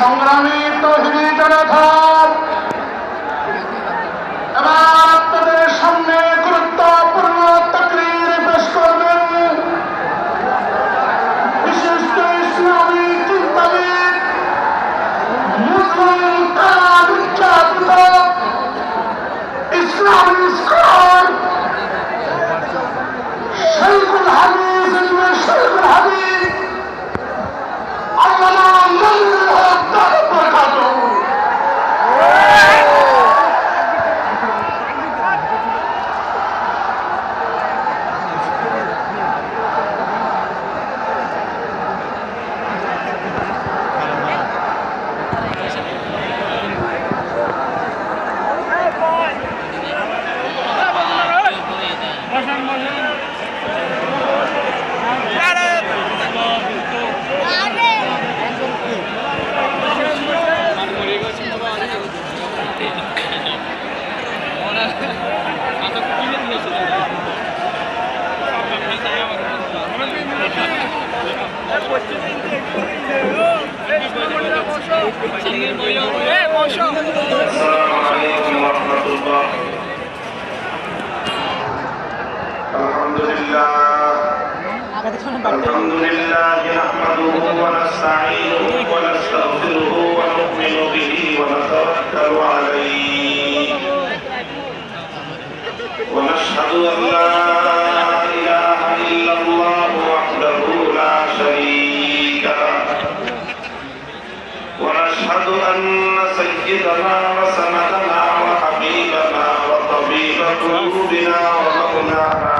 সংগ্রামী তহিদি জনতা এবার আপনাদের সামনে গুরুত্বপূর্ণ তকরির পেশ করবেন। বিশিষ্ট ইসলামী চিন্তাবিদ মুসলিম তারা বিখ্যাত? ইসলামী স্কলার لله الحمد لله نحمده ونستعينه ونستغفره ونؤمن به ونتوكل عليه ونشهد أن لا أشهد أن سيدنا وسندنا وحبيبنا وطبيب قلوبنا ومولانا